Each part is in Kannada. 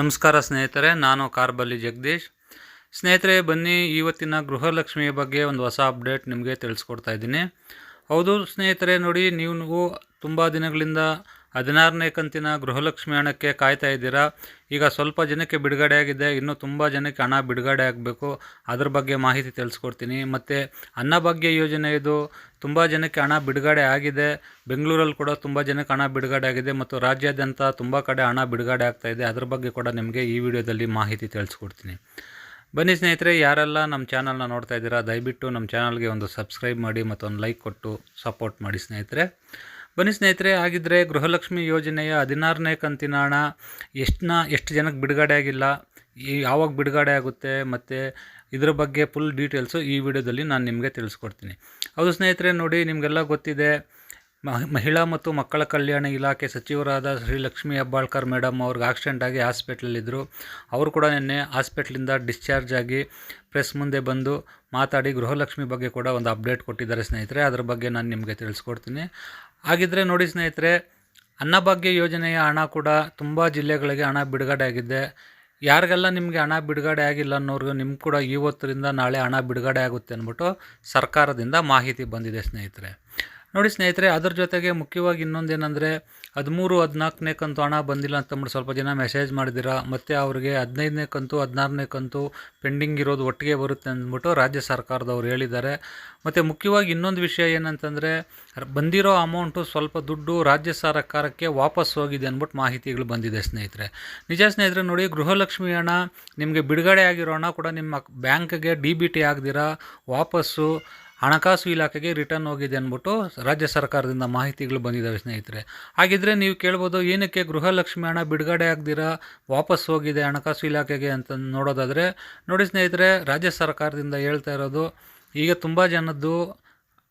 ನಮಸ್ಕಾರ ಸ್ನೇಹಿತರೆ, ನಾನು ಕಾರ್ಬಲ್ಲಿ ಜಗದೀಶ್. ಸ್ನೇಹಿತರೆ, ಬನ್ನಿ ಇವತ್ತಿನ ಗೃಹಲಕ್ಷ್ಮಿಯ ಬಗ್ಗೆ ಒಂದು ಹೊಸ ಅಪ್ಡೇಟ್ ನಿಮಗೆ ತಿಳಿಸ್ಕೊಡ್ತಾ ಇದ್ದೀನಿ. ಹೌದು ಸ್ನೇಹಿತರೆ, ನೋಡಿ, ನೀವು ತುಂಬ ದಿನಗಳಿಂದ ಹದಿನಾರನೇ ಕಂತಿನ ಗೃಹಲಕ್ಷ್ಮಿ ಹಣಕ್ಕೆ ಕಾಯ್ತಾ ಇದ್ದೀರಾ? ಈಗ ಸ್ವಲ್ಪ ಜನಕ್ಕೆ ಬಿಡುಗಡೆ ಆಗಿದೆ, ಇನ್ನೂ ತುಂಬ ಜನಕ್ಕೆ ಹಣ ಬಿಡುಗಡೆ ಆಗಬೇಕು. ಅದ್ರ ಬಗ್ಗೆ ಮಾಹಿತಿ ತಿಳಿಸ್ಕೊಡ್ತೀನಿ. ಮತ್ತು ಅನ್ನಭಾಗ್ಯ ಯೋಜನೆ ಇದು ತುಂಬ ಜನಕ್ಕೆ ಹಣ ಬಿಡುಗಡೆ ಆಗಿದೆ. ಬೆಂಗಳೂರಲ್ಲಿ ಕೂಡ ತುಂಬ ಜನಕ್ಕೆ ಹಣ ಬಿಡುಗಡೆ ಆಗಿದೆ ಮತ್ತು ರಾಜ್ಯಾದ್ಯಂತ ತುಂಬ ಕಡೆ ಹಣ ಬಿಡುಗಡೆ ಆಗ್ತಾ ಇದೆ. ಅದ್ರ ಬಗ್ಗೆ ಕೂಡ ನಿಮಗೆ ಈ ವಿಡಿಯೋದಲ್ಲಿ ಮಾಹಿತಿ ತಿಳಿಸ್ಕೊಡ್ತೀನಿ. ಬನ್ನಿ ಸ್ನೇಹಿತರೆ, ಯಾರೆಲ್ಲ ನಮ್ಮ ಚಾನಲ್ನ ನೋಡ್ತಾ ಇದ್ದೀರಾ, ದಯವಿಟ್ಟು ನಮ್ಮ ಚಾನಲ್ಗೆ ಒಂದು ಸಬ್ಸ್ಕ್ರೈಬ್ ಮಾಡಿ ಮತ್ತು ಒಂದು ಲೈಕ್ ಕೊಟ್ಟು ಸಪೋರ್ಟ್ ಮಾಡಿ ಸ್ನೇಹಿತರೆ. ಬನ್ನಿ ಸ್ನೇಹಿತರೆ ಆಗಿದ್ದರೆ ಗೃಹಲಕ್ಷ್ಮಿ ಯೋಜನೆಯ ಹದಿನಾರನೇ ಕಂತಿನ ಹಣ ಎಷ್ಟನ್ನ ಎಷ್ಟು ಜನಕ್ಕೆ ಬಿಡುಗಡೆ ಆಗಿಲ್ಲ ಯಾವಾಗ ಬಿಡುಗಡೆ ಆಗುತ್ತೆ, ಮತ್ತು ಇದರ ಬಗ್ಗೆ ಫುಲ್ ಡೀಟೇಲ್ಸು ಈ ವಿಡಿಯೋದಲ್ಲಿ ನಾನು ನಿಮಗೆ ತಿಳಿಸ್ಕೊಡ್ತೀನಿ. ಹೌದು ಸ್ನೇಹಿತರೆ, ನೋಡಿ ನಿಮಗೆಲ್ಲ ಗೊತ್ತಿದೆ, ಮಹಿ- ಮಹಿಳಾ ಮತ್ತು ಮಕ್ಕಳ ಕಲ್ಯಾಣ ಇಲಾಖೆ ಸಚಿವರಾದ ಶ್ರೀ ಲಕ್ಷ್ಮೀ ಹೆಬ್ಬಾಳ್ಕರ್ ಮೇಡಮ್ ಅವ್ರಿಗೆ ಆಕ್ಸಿಡೆಂಟ್ ಆಗಿ ಹಾಸ್ಪಿಟ್ಲಲ್ಲಿದ್ದರು ಅವರು ಕೂಡ ನಿನ್ನೆ ಹಾಸ್ಪಿಟ್ಲಿಂದ ಡಿಸ್ಚಾರ್ಜ್ ಆಗಿ ಪ್ರೆಸ್ ಮುಂದೆ ಬಂದು ಮಾತಾಡಿ ಗೃಹಲಕ್ಷ್ಮಿ ಬಗ್ಗೆ ಕೂಡ ಒಂದು ಅಪ್ಡೇಟ್ ಕೊಟ್ಟಿದ್ದಾರೆ ಸ್ನೇಹಿತರೆ. ಅದ್ರ ಬಗ್ಗೆ ನಾನು ನಿಮಗೆ ತಿಳಿಸ್ಕೊಡ್ತೀನಿ. ಹಾಗಿದ್ರೆ ನೋಡಿ ಸ್ನೇಹಿತರೆ, ಅನ್ನಭಾಗ್ಯ ಯೋಜನೆಯ ಹಣ ಕೂಡ ತುಂಬ ಜಿಲ್ಲೆಗಳಿಗೆ ಹಣ ಬಿಡುಗಡೆ ಆಗಿದೆ. ಯಾರಿಗೆಲ್ಲ ನಿಮಗೆ ಹಣ ಬಿಡುಗಡೆ ಆಗಿಲ್ಲ ಅನ್ನೋರ್ಗು ನಿಮ್ಗೆ ಕೂಡ ಇವತ್ತರಿಂದ ನಾಳೆ ಹಣ ಬಿಡುಗಡೆ ಆಗುತ್ತೆ ಅಂದ್ಬಿಟ್ಟು ಸರ್ಕಾರದಿಂದ ಮಾಹಿತಿ ಬಂದಿದೆ ಸ್ನೇಹಿತರೆ. ನೋಡಿ ಸ್ನೇಹಿತರೆ, ಅದ್ರ ಜೊತೆಗೆ ಮುಖ್ಯವಾಗಿ ಇನ್ನೊಂದೇನೆಂದರೆ, ಹದಿಮೂರು, ಹದಿನಾಲ್ಕನೇ ಕಂತು ಹಣ ಬಂದಿಲ್ಲ ಅಂತಂದ್ಬಿಟ್ಟು ಸ್ವಲ್ಪ ಜನ ಮೆಸೇಜ್ ಮಾಡಿದ್ದೀರಾ? ಮತ್ತು ಅವ್ರಿಗೆ ಹದಿನೈದನೇ ಕಂತು, ಹದಿನಾರನೇ ಕಂತು ಪೆಂಡಿಂಗ್ ಇರೋದು ಒಟ್ಟಿಗೆ ಬರುತ್ತೆ ಅಂದ್ಬಿಟ್ಟು ರಾಜ್ಯ ಸರ್ಕಾರದವ್ರು ಹೇಳಿದ್ದಾರೆ. ಮತ್ತು ಮುಖ್ಯವಾಗಿ ಇನ್ನೊಂದು ವಿಷಯ ಏನಂತಂದರೆ, ಬಂದಿರೋ ಅಮೌಂಟು ಸ್ವಲ್ಪ ದುಡ್ಡು ರಾಜ್ಯ ಸರ್ಕಾರಕ್ಕೆ ವಾಪಸ್ ಹೋಗಿದೆ ಅಂದ್ಬಿಟ್ಟು ಮಾಹಿತಿಗಳು ಬಂದಿದೆ ಸ್ನೇಹಿತರೆ. ನಿಜ ಸ್ನೇಹಿತರೆ, ನೋಡಿ ಗೃಹಲಕ್ಷ್ಮಿ ಹಣ, ನಿಮಗೆ ಬಿಡುಗಡೆ ಆಗಿರೋ ಹಣ ಕೂಡ ನಿಮ್ಮ ಬ್ಯಾಂಕ್ಗೆ ಡಿ ಬಿ ಟಿ ಆಗದಿರ? ವಾಪಸ್ಸು. ಹಣಕಾಸು ಇಲಾಖೆಗೆ ರಿಟರ್ನ್ ಹೋಗಿದೆ ಅಂದ್ಬಿಟ್ಟು ರಾಜ್ಯ ಸರ್ಕಾರದಿಂದ ಮಾಹಿತಿಗಳು ಬಂದಿದ್ದಾವೆ ಸ್ನೇಹಿತರೆ. ಹಾಗಿದ್ರೆ ನೀವು ಕೇಳ್ಬೋದು ಏನಕ್ಕೆ ಗೃಹಲಕ್ಷ್ಮಿ ಹಣ ಬಿಡುಗಡೆ ಆಗದಿರ, ವಾಪಸ್ ಹೋಗಿದೆ ಹಣಕಾಸು ಇಲಾಖೆಗೆ ಅಂತ ನೋಡೋದಾದರೆ, ನೋಡಿ ಸ್ನೇಹಿತರೆ, ರಾಜ್ಯ ಸರ್ಕಾರದಿಂದ ಹೇಳ್ತಾ ಇರೋದು, ಈಗ ತುಂಬ ಜನದ್ದು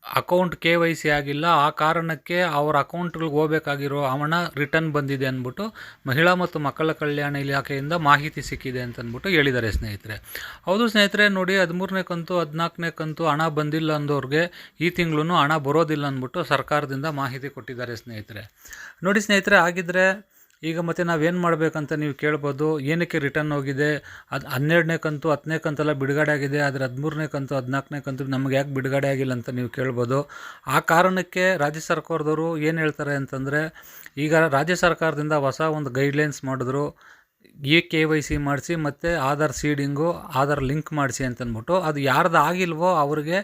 ಅಕೌಂಟ್ ಕೆ ವೈ ಸಿ ಆಗಿಲ್ಲ, ಆ ಕಾರಣಕ್ಕೆ ಅವ್ರ ಅಕೌಂಟ್ಗಳಿಗೆ ಹೋಗಬೇಕಾಗಿರೋ ಹಣ ರಿಟರ್ನ್ ಬಂದಿದೆ ಅಂದ್ಬಿಟ್ಟು ಮಹಿಳಾ ಮತ್ತು ಮಕ್ಕಳ ಕಲ್ಯಾಣ ಇಲಾಖೆಯಿಂದ ಮಾಹಿತಿ ಸಿಕ್ಕಿದೆ ಅಂತಂದ್ಬಿಟ್ಟು ಹೇಳಿದ್ದಾರೆ ಸ್ನೇಹಿತರೆ. ಹೌದು ಸ್ನೇಹಿತರೆ, ನೋಡಿ ಹದಿಮೂರನೇ ಕಂತು, ಹದಿನಾಲ್ಕನೇ ಕಂತು ಹಣ ಬಂದಿಲ್ಲ ಅಂದವ್ರಿಗೆ ಈ ತಿಂಗಳು ಹಣ ಬರೋದಿಲ್ಲ ಅಂದ್ಬಿಟ್ಟು ಸರ್ಕಾರದಿಂದ ಮಾಹಿತಿ ಕೊಟ್ಟಿದ್ದಾರೆ ಸ್ನೇಹಿತರೆ. ನೋಡಿ ಸ್ನೇಹಿತರೆ ಆಗಿದ್ದರೆ ಈಗ ಮತ್ತೆ ನಾವೇನು ಮಾಡಬೇಕಂತ ನೀವು ಕೇಳ್ಬೋದು, ಏನಕ್ಕೆ ರಿಟರ್ನ್ ಹೋಗಿದೆ, ಅದು ಹನ್ನೆರಡನೇ ಕಂತು ಹತ್ತನೇ ಕಂತೆಲ್ಲ ಬಿಡುಗಡೆ ಆಗಿದೆ, ಆದರೆ ಹದಿಮೂರನೇ ಕಂತು, ಹದಿನಾಲ್ಕನೇ ಕಂತು ನಮಗೆ ಯಾಕೆ ಬಿಡುಗಡೆ ಆಗಿಲ್ಲ ಅಂತ ನೀವು ಕೇಳ್ಬೋದು. ಆ ಕಾರಣಕ್ಕೆ ರಾಜ್ಯ ಸರ್ಕಾರದವರು ಏನು ಹೇಳ್ತಾರೆ ಅಂತಂದರೆ, ಈಗ ರಾಜ್ಯ ಸರ್ಕಾರದಿಂದ ಹೊಸ ಒಂದು ಗೈಡ್ಲೈನ್ಸ್ ಮಾಡಿದ್ರು. ಇ ಕೆ ವೈ ಸಿ ಮಾಡಿಸಿ ಮತ್ತು ಆಧಾರ್ ಸೀಡಿಂಗು, ಆಧಾರ್ ಲಿಂಕ್ ಮಾಡಿಸಿ ಅಂತಂದ್ಬಿಟ್ಟು ಅದು ಯಾರ್ದು ಆಗಿಲ್ವೋ ಅವ್ರಿಗೆ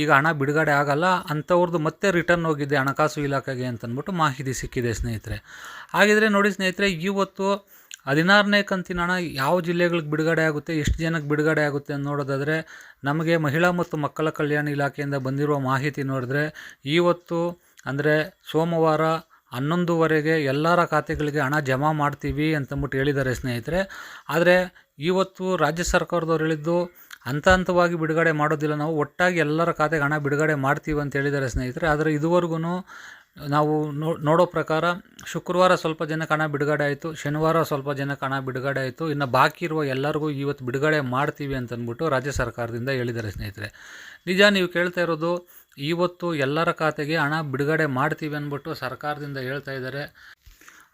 ಈಗ ಹಣ ಬಿಡುಗಡೆ ಆಗಲ್ಲ ಅಂಥವ್ರದ್ದು ಮತ್ತೆ ರಿಟರ್ನ್ ಹೋಗಿದೆ ಹಣಕಾಸು ಇಲಾಖೆಗೆ ಅಂತಂದ್ಬಿಟ್ಟು ಮಾಹಿತಿ ಸಿಕ್ಕಿದೆ ಸ್ನೇಹಿತರೆ. ಹಾಗಿದ್ರೆ ನೋಡಿ ಸ್ನೇಹಿತರೆ, ಇವತ್ತು ಹದಿನಾರನೇ ಕಂತಿನ ಹಣ ಯಾವ ಜಿಲ್ಲೆಗಳಿಗೆ ಬಿಡುಗಡೆ ಆಗುತ್ತೆ, ಎಷ್ಟು ಜನಕ್ಕೆ ಬಿಡುಗಡೆ ಆಗುತ್ತೆ ಅಂತ ನೋಡೋದಾದರೆ, ನಮಗೆ ಮಹಿಳಾ ಮತ್ತು ಮಕ್ಕಳ ಕಲ್ಯಾಣ ಇಲಾಖೆಯಿಂದ ಬಂದಿರುವ ಮಾಹಿತಿ ನೋಡಿದ್ರೆ, ಇವತ್ತು ಅಂದರೆ ಸೋಮವಾರ ಹನ್ನೊಂದುವರೆಗೆ ಎಲ್ಲರ ಖಾತೆಗಳಿಗೆ ಹಣ ಜಮಾ ಮಾಡ್ತೀವಿ ಅಂತಂದ್ಬಿಟ್ಟು ಹೇಳಿದ್ದಾರೆ ಸ್ನೇಹಿತರೆ. ಆದರೆ ಇವತ್ತು ರಾಜ್ಯ ಸರ್ಕಾರದವ್ರು ಹೇಳಿದ್ದು ಹಂತ ಹಂತವಾಗಿ ಬಿಡುಗಡೆ ಮಾಡೋದಿಲ್ಲ. ನಾವು ಒಟ್ಟಾಗಿ ಎಲ್ಲರ ಖಾತೆಗೆ ಹಣ ಬಿಡುಗಡೆ ಮಾಡ್ತೀವಿ ಅಂತ ಹೇಳಿದ್ದಾರೆ ಸ್ನೇಹಿತರೆ. ಆದರೆ ಇದುವರೆಗೂ ನಾವು ನೋ- ನೋಡೋ ಪ್ರಕಾರ ಶುಕ್ರವಾರ ಸ್ವಲ್ಪ ಜನಕ್ಕೆ ಹಣ ಬಿಡುಗಡೆ ಆಯಿತು. ಶನಿವಾರ ಸ್ವಲ್ಪ ಜನಕ್ಕೆ ಹಣ ಬಿಡುಗಡೆ ಆಯಿತು. ಇನ್ನು ಬಾಕಿ ಇರುವ ಎಲ್ಲರಿಗೂ ಇವತ್ತು ಬಿಡುಗಡೆ ಮಾಡ್ತೀವಿ ಅಂತಂದ್ಬಿಟ್ಟು ರಾಜ್ಯ ಸರ್ಕಾರದಿಂದ ಹೇಳಿದ್ದಾರೆ ಸ್ನೇಹಿತರೆ. ನಿಜ ನೀವು ಕೇಳ್ತಾ ಇರೋದು ಇವತ್ತು ಎಲ್ಲರ ಖಾತೆಗೆ ಹಣ ಬಿಡುಗಡೆ ಮಾಡ್ತೀವಿ ಅಂದ್ಬಿಟ್ಟು ಸರ್ಕಾರದಿಂದ ಹೇಳ್ತಾ ಇದ್ದಾರೆ.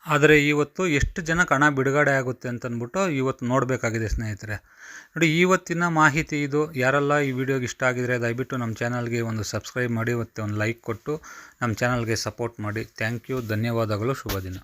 ಆದರೆ ಇವತ್ತು ಎಷ್ಟು ಜನಕ್ಕೆ ಹಣ ಬಿಡುಗಡೆ ಆಗುತ್ತೆ ಅಂತಂದ್ಬಿಟ್ಟು ಇವತ್ತು ನೋಡಬೇಕಾಗಿದೆ ಸ್ನೇಹಿತರೆ. ನೋಡಿ, ಇವತ್ತಿನ ಮಾಹಿತಿ ಇದು. ಯಾರೆಲ್ಲ ಈ ವಿಡಿಯೋಗೆ ಇಷ್ಟ ಆಗಿದರೆ ದಯವಿಟ್ಟು ನಮ್ಮ ಚಾನಲ್ಗೆ ಒಂದು ಸಬ್ಸ್ಕ್ರೈಬ್ ಮಾಡಿ ಮತ್ತು ಒಂದು ಲೈಕ್ ಕೊಟ್ಟು ನಮ್ಮ ಚಾನಲ್ಗೆ ಸಪೋರ್ಟ್ ಮಾಡಿ. ಥ್ಯಾಂಕ್ ಯು, ಧನ್ಯವಾದಗಳು ಶುಭ ದಿನ